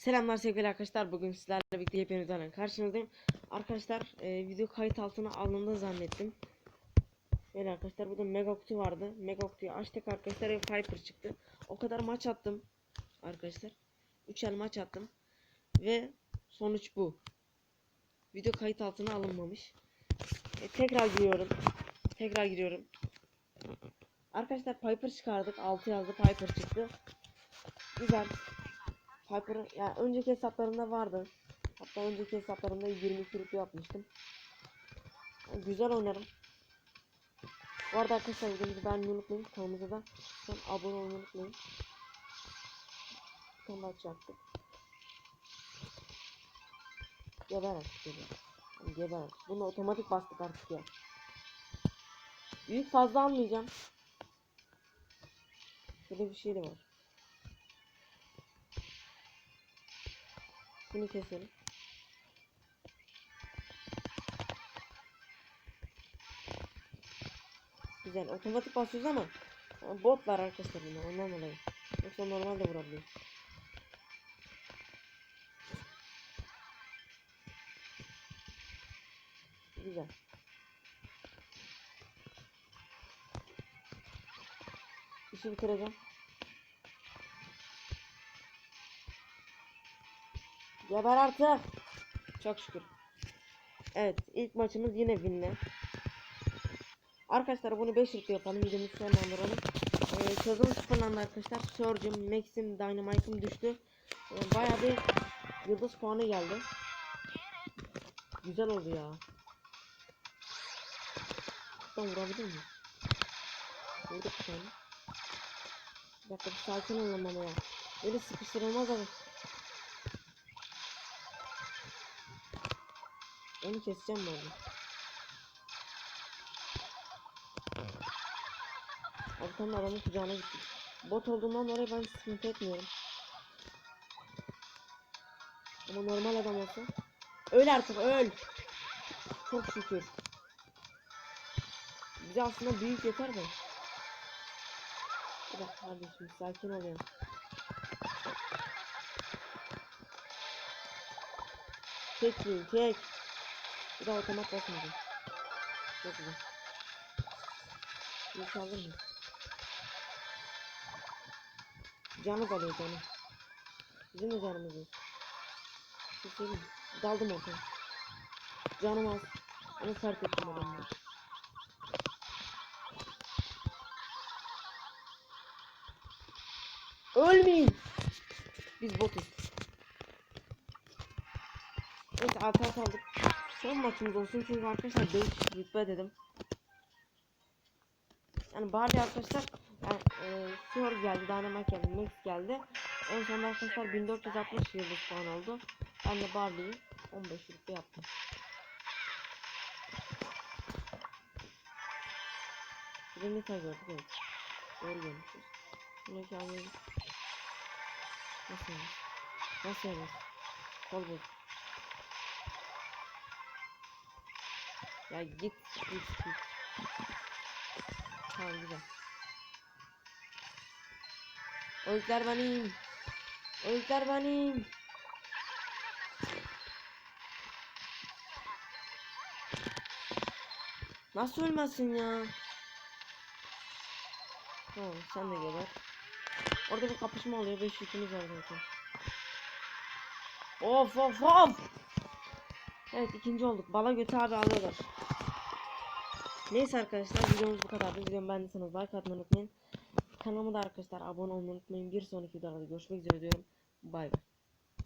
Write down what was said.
Selamlar sevgili arkadaşlar. Bugün sizlerle birlikte yepyeni videolarla karşınızdayım. Arkadaşlar e, video kayıt altına alındığını zannettim. Böyle arkadaşlar burada mega kutu vardı. Mega kutuyu açtık arkadaşlar ve Piper çıktı. O kadar maç attım arkadaşlar. 3 el maç attım. Ve sonuç bu. Video kayıt altına alınmamış. E, tekrar giriyorum. Tekrar giriyorum. Arkadaşlar Piper çıkardık. 6 yazdı Piper çıktı. Güzel. Piper'ı yani önceki hesaplarımda vardı. Hatta önceki hesaplarımda 22 rütbe yapmıştım. Yani güzel oynarım. Bu arada arkadaşlar videomuzu beğenmeyi unutmayın. Kanalımıza da lütfen abone olmayı unutmayın. Daha çaktık. Geber artık geber. Yani geber artık. Bunu otomatik bastık artık ya. Büyük fazla almayacağım. Şöyle bir şey de var. Bunu keselim. Güzel. Otomatik basıyoruz ama bot var arkadaşlar bunda ondan dolayı. Yoksa normal de vurabiliyor. Güzel. İşi bitireceğim. Geber artık. Çok şükür. Evet ilk maçımız yine winle. Arkadaşlar bunu 5 yıllık yapalım. Videomuzu sonlandıralım. Ee, sezon sıfırlandı arkadaşlar. Surge'ım, Max'im, Dynamite'ım düştü. Ee, bayağı bir yıldız puanı geldi. Güzel oldu ya. Ben vurabilir miyim? Vurduk bir tane. Bir dakika bir sakin olun ama ya. Böyle sıkıştırılmaz ama. Onu keseceğim ben. tam adamın kucağına gittik. Bot olduğundan dolayı ben sıkıntı etmiyorum. Ama normal adam olsa. Öl artık öl. Çok şükür. Bize aslında büyük yeter de. Bir dakika kardeşim sakin ol ya. Tek tek. Bir daha otomat basmadım. Çok güzel. Bir saldır mı? Canı kalıyor canı. Bizim de canımız yok. Şey söyleyeyim. Daldım ortaya. Canım az. Onu fark ettim adamlar. Ölmeyin. Biz botuz. Evet arta kaldık. Son maçımız olsun çünkü arkadaşlar 5 rütbe dedim. Yani bari arkadaşlar yani e, Sor geldi, Dynamite geldi, Max geldi. En sonunda arkadaşlar 1460 yıldız puan oldu. Ben de Barley'i 15 rütbe yaptım. Bir de gördük evet. Doğru görmüşüz. Bunu almayı Nasıl yani? Nasıl yani? Kol bozuk. Ya git git git. Tamam güzel. Oyuklar benim. Oyuklar benim. Nasıl ölmezsin ya? Tamam sen de geber. Orada bir kapışma oluyor. 5 yükümüz var zaten. Of of of. Evet ikinci olduk. Bala götü abi alıyorlar. Neyse arkadaşlar videomuz bu kadardı. Videomu beğendiyseniz like atmayı unutmayın. Kanalıma da arkadaşlar abone olmayı unutmayın. Bir sonraki videoda görüşmek üzere diyorum. Bay bay.